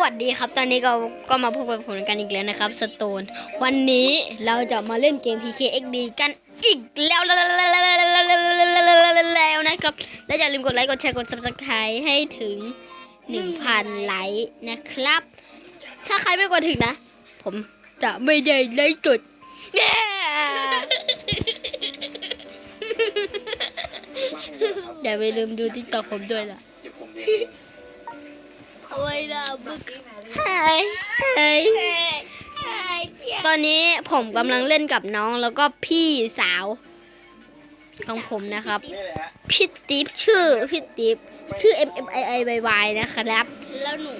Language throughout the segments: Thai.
วัสดีครับ ตอนนี้ก็ก็มาพบกับผมกันอีกแล้วนะครับสโตนวันนี้เราจะมาเล่นเกม PKXD กันอีกแล้วแล้วนะครับ และอย่าลืมกดไลค์กดแชร์กด subscribe ให้ถึง 1,000 ไลค์นะครับ ถ้าใครไม่กดถึงนะ ผมจะไม่ได้ไลค์กดแน่อย่าไปลืมดูติ๊กต็อกผมด้วยล่ะ ไว้ละบึกใช่ใช่ตอนนี้ผมกำลังเล่นกับน้องแล้วก็พี่สาว ของผมนะครับ พี่ติ๊บชื่อพี่ติ๊บชื่อ M M I I Y Y นะครับ แล้วหนู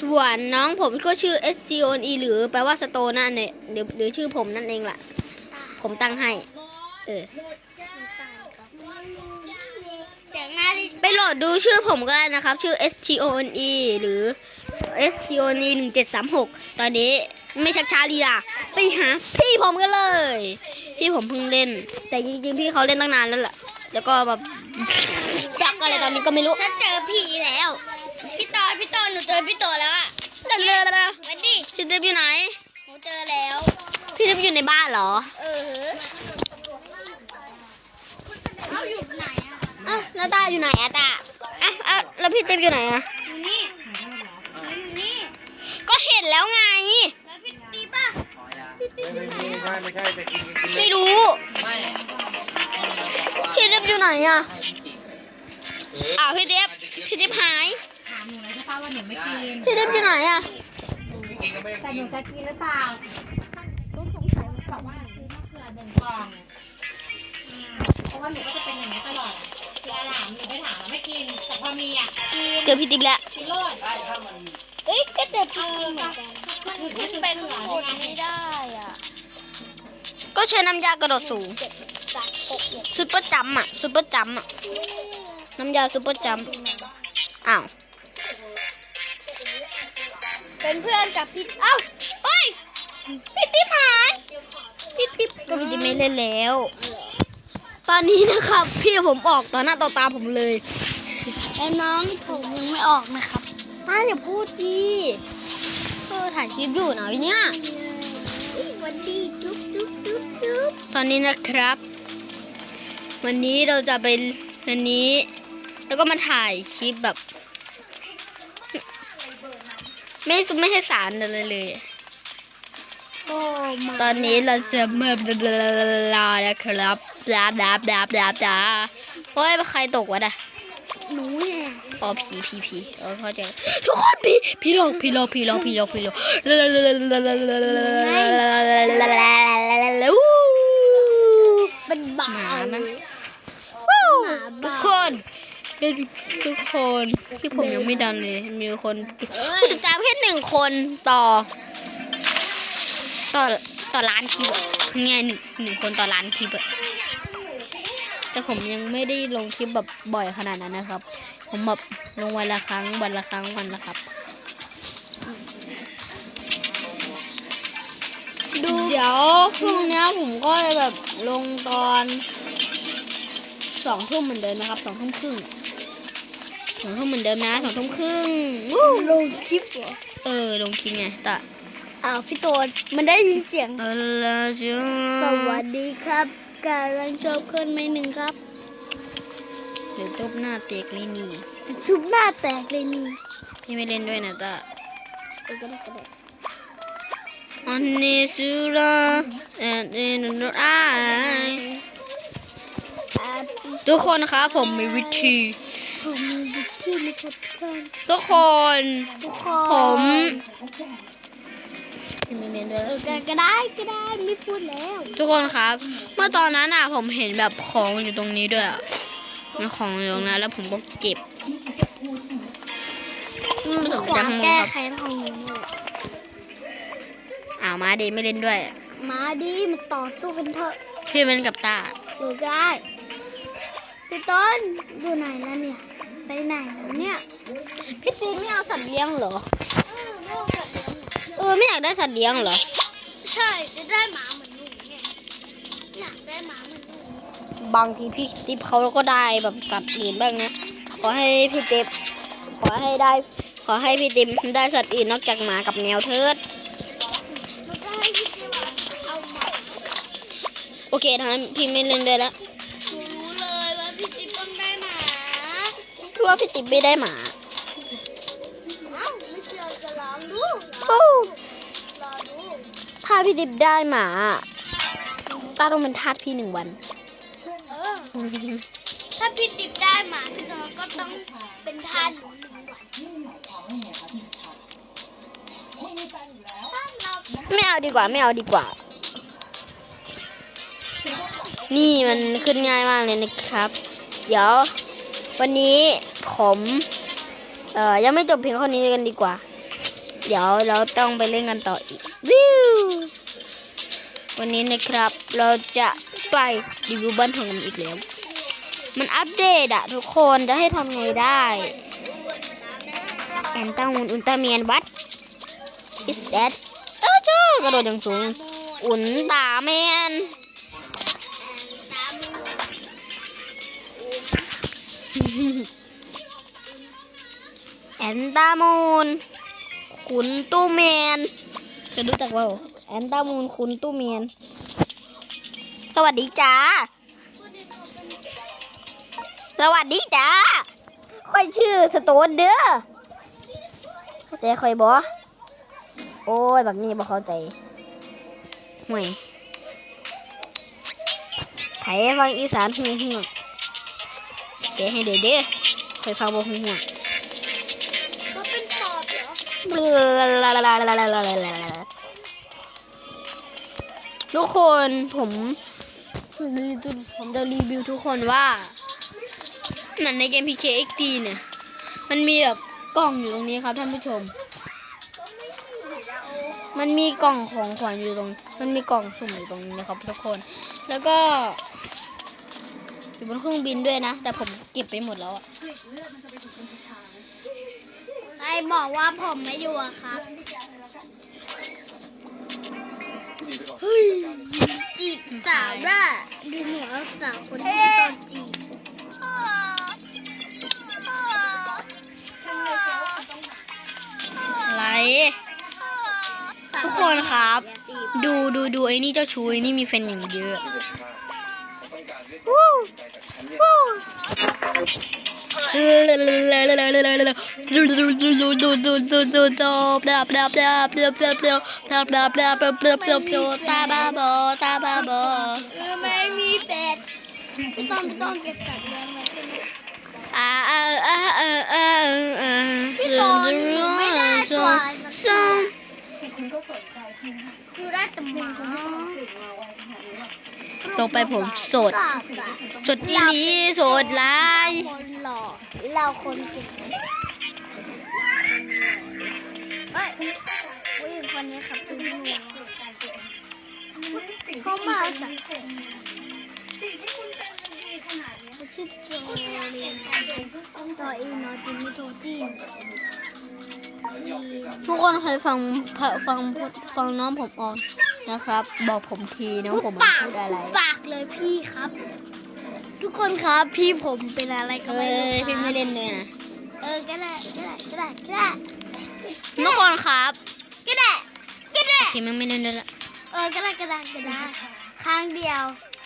ส่วนน้องผมก็ชื่อ S T O N E หรือแปลว่าสโตนั่นเนี่ยหรือหรือชื่อผมนั่นเองล่ะ ผมตั้งให้ เออ แต่งหน้าดิ ไป โหลดดูชื่อผมก็ได้นะครับ ชื่อ S T O N E หรือ S T O N E หนึ่งเจ็ดสามหกตอนนี้ไม่ชักช้าลีล่ะ ไปหาพี่ผมกันเลย พี่ผมเพิ่งเล่น แต่จริงๆ พี่เขาเล่นตั้งนานแล้วล่ะ แล้วก็แบบจักอะไรตอนนี้ก็ไม่รู้ ฉันเจอผีแล้ว พี่ตอนพี่ตอนหนูเจอพี่โตแล้วอะเดินเลยแล้วมาดิพี่ติ๊บอยู่ไหน หนูเจอแล้ว พี่ติ๊บอยู่ในบ้านเหรอ เออเอาอยู่ไหนอะ อะ แล้วตาอยู่ไหนอะตาอะอะแล้วพี่ติ๊บอยู่ไหนอะอยู่นี่อยู่นี่ก็เห็นแล้วไง แล้วพี่ตีป่ะพี่ตีไม่ไม่ใช่ไม่ใช่จะกินกินไม่รู้พี่ติ๊บอยู่ไหนอะอ้าวพี่ติ๊บพี่ติ๊บหายถามหนูหน่อยใช่ป่ะว่าหนูไม่กินพี่ติ๊บอยู่ไหนอะไม่กินก็ไม่แต่กิหนูนจะกินหรือเปล่าลูกสงสัยบอกว่าซื้อมะเขือหนึ่งกล่องอืมเพราะว่าหนูก็จะเป็นอย่างนี้ตลอดอะคืออา หลามหนูไปถามว่าไม่กิน แต่พอมีอะกินเจอพี่ติ๊บแล้วชิโรดเอ้ยก็เจอพี่เหมือนกันมันขึ้ขึ้นนไปไปข้าข้างงบบนนไม่ไม่ได้ได้อะ ก็ใช้น้ำยากระโดดสูงเจ็ดสามหกเจ็ดซุปเปอร์จัมป์อะซุปเปอร์จัมป์อะน้ำยาซุปเปอร์จัมป์อ้าว เป็นเพื่อนกับพี่เอ้าเฮ้ย พี่ติ๊บหาย พี่ติ๊บก็พี่ติ๊บไม่เล่นแล้ว ตอนนี้นะครับ พี่ผมออกต่อหน้าต่อตาผมเลยและน้องผมยังไม่ออกนะครับต้าอย่าพูดดิเออถ่ายคลิปอยู่หน่อยเนี่ยวันดีจุ๊บจุ๊บจุ๊บจุ๊บตอนนี้นะครับ วันนี้เราจะไปวันนี้ แล้วก็มาถ่ายคลิปแบบ ไม่ไม่ให้สารอะไรเลยโอ้มาตอนนี้เราจะเมื่อบลาลาแล้วครับ ดาบดาบดาบดาบดาโอ้ยใครตกวะด่ะหนูเนี่ยอ๋อผีผีผีเออเข้าใจทุกคนผีผีหลอกผีหลอกผีหลอกผีหลอกผีหลอกวู้เป็นบ้าหมามั้ยวู้ทุกคนทุกคนที่ผมยังไม่ดันเลย มีคนผู้ติดตามแค่หนึ่งคนต่อ ต่อต่อล้านคลิปอะง่ายหนึ่งหนึ่งคนต่อล้านคลิปอะ แต่ผมยังไม่ได้ลงคลิปแบบบ่อยขนาดนั้นนะครับ ผมแบบลงวันละครั้งวันละครั้งวันละครับ ดูเดี๋ยวพรุ่งนี้ผมก็จะแบบลงตอนสองทุ่มเหมือนเดิมนะครับสองทุ่มครึ่งสองทุ่มเหมือนเดิมนะสองทุ่มครึ่งวู้ลงคลิปเหรอเออลงคลิปไงแต่อ้าวพี่โตนมันได้ยินเสียงเออละจิสวัสดีครับ กำลังชมคนไม่หนึ่งครับเดี๋ยวจบหน้าเตกเลยนี่ชุบหน้าแตกเลยนี่พี่ไม่เล่นด้วยนะแต่เออก็ได้ก็ได้อันนี้สุราแอนเอ็นนไออ่าพี่ทุกคนครับผมมีวิธีผมมีวิธีนะครับทุกคน ทุกคนทุกคผนม พี่ม่เล่นด้วย ก็ได้ก็ได้ไม่พูดแล้ว ทุกคนครับ เมื่อตอนนั้นอะผมเห็นแบบของอยู่ตรงนี้ด้วยอะมันของอยู่ตรงนั้นแล้วผมก็เก็บขวาจะขโมแก้ครับแค้นของหนูเนี่ยอ้าวมาดีไม่เล่นด้วย มาดิมาต่อสู้กันเถอะพี่เล่นกับตาหนูก็ได้พี่ต้นอยู่ไหนแล้วเนี่ย ไปไหนแล้วเนี่ย พี่ซีไม่เอาสัตว์เลี้ยงเหรอ ออไม่อยากได้สัตว์เลี้ยงเหรอ ใช่จะได้หมาเหมือนหนูไงอยากได้หมาเหมือนหนูบางทีพี่ติ๊บเขาก็ได้แบบสัตว์อื่นบ้างนะ ขอให้พี่ติ๊บขอให้ได้ ขอให้พี่ติมได้สัตว์อื่นนอกจากหมากับแมวเถิดมันก็ให้พี่ติมเอาหมาโอเคทำให้พี่ไม่เล่นด้วยแล้วหนูรู้เลยว่าพี่ติมต้องได้หมาเพราะว่าพี่ติมไม่ได้หมาเอ้าไม่เชื่อจะลองดู โอ้รอดูถ้าพี่ติมได้หมาป้าต้องเป็นทาสพี่หนึ่งวันเออถ้าพี่ติมได้หมาพี่น้องก็ต้องเป็นทานหนูหนึ่งวันถ้าเราไม่เอาดีกว่าไม่เอาดีกว่า นี่มันขึ้นง่ายมากเลยนะครับ เดี๋ยว วันนี้ผมเอ่อยังไม่จบเพียงเท่านี้กันดีกว่า เดี๋ยวเราต้องไปเล่นกันต่ออีกวิว วันนี้นะครับเราจะไปรีวิวบ้านของมันอีกแล้ว มันอัปเดตอะทุกคนจะให้ทำไงได้แอนต้ามูนอุลตร้าเมียนวัด is that เออเจ้ากระโดดอย่างสูง อุนตาแมนตามดูแอนตามูนขุนตู้แมนเคยรู้จักว่า แอนตามูนขุนตู้แมนสวัสดีจ้า สวัสดีจ้า ค่อยชื่อสโตนเด้อเข้าใจค่อยบอโอ้ยแบบนี้บ่เข้าใจห่วยไผฟังอีสานหูหูเดี๋ยวให้เดี๋ยวเด้อค่อยฟังบ่หูหูก็เป็นปอบเหรอ ทุกคนผมรีวิวผมจะรีวิวทุกคนว่าเหมือนในเกม PKXD เนี่ย มันมีแบบกล่องอยู่ตรงนี้ครับท่านผู้ชม มันมีกล่องของขวัญอยู่ตรง มันมีกล่องสุ่มอยู่ตรงนี้นะครับทุกคน แล้วก็อยู่บนเครื่องบินด้วยนะ แต่ผมเก็บไปหมดแล้วอะใครบอกว่าผมไม่อยู่อะครับ ฮ้ยจีบสาวได้ดูหมือนว่าสาวคนนี้ตอนจีบอะไรทุกคนครับ ดูดูดูไอ้นี่เจ้าชู้ไอ้นี่มีแฟนอย่างเยอะ ตาบ้าบอตาบ้าบอเออไม่มีเฟดพี่ต้องพี่ต้องเก็บสัตว์เลี้ยงไว้ใช่ไหมอ่าอ่าอ่าอ่าอ่าอ่าพี่โตนหนูไม่ได้ตัวสักตัวหนูได้แต่หมาต่อไปผมสด สดอีนี้สดหลายคนหล่อ เราคนสวยเฮ้ยผู้หญิงคนนี้ครับคุณหนูเขามาจากสิ่งที่คุณเป็นดีขนาดนี้ชื่อโจเลียนต่ออีนอจิมิโตจีนทุกคนเคยฟังฟังฟังน้องผมออนนะครับ บอกผมทีน้องผมพูดอะไร ปากเลยพี่ครับ ทุกคนครับ พี่ผมเป็นอะไรก็เฮ้ไม่รู้ยพี่ไม่เล่นเลยนะเออก็ได้ก็ได้ก็ได้ก็ได้ทุกคนครับก็ได้ก็ได้พี่มันไม่เล่นด้วยละเออก็ได้ก็ได้ก็ได้ครั้งเดียว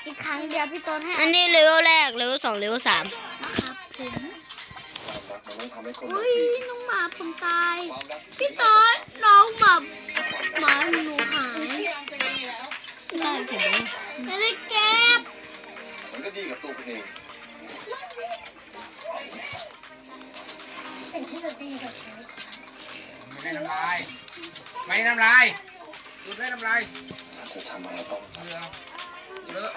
อีกครั้งเดียวพี่ต้นให้อันนี้เลเวลแรกเลเวลสองเลเวลสามนะครับผมอุ้ยน้องหมาผมตาย พี่ต้นน้องหมาหมาหนู มันก็ดีกับตัวคุณเองไม่ได้น้ำลาย ไม่น้ำลายดูได้น้ำลายจะทำอะไรต้องเลอะเลอะ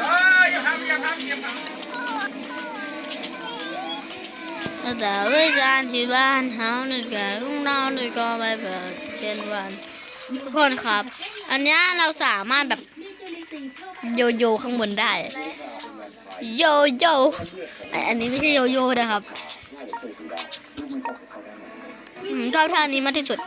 เอ้ยอย่าทำอย่าทำอย่าทำแต่วิจารณ์ที่บ้านเฮาในแก่ของเราโดยก็ไม่เปิดเช่นวัน ทุกคนครับ อันเนี้ยเราสามารถแบบโยโย่ข้างบนได้ โยโย่ไอ้อันนี้ไม่ใช่โยโย่นะครับผมชอบท่านี้มากที่สุด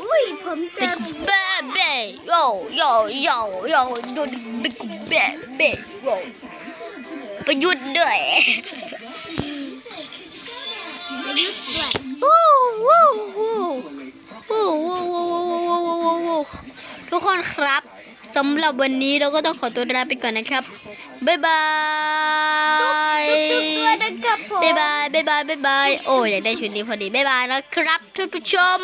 อุ้ยผมเจอเบเบโยโยโยโยโยบิ๊กเบเบโยประยุทธ์ด้วยด้วยวู้วู้ ทุกคนครับสำหรับวันนี้เราก็ต้องขอตัวลาไปก่อนนะครับ บ๊ายบาย บ๊ายบาย บ๊ายบาย บ๊ายบาย โอ้ยอยากได้ชุดนี้พอดี บ๊ายบายนะครับท่านผู้ชม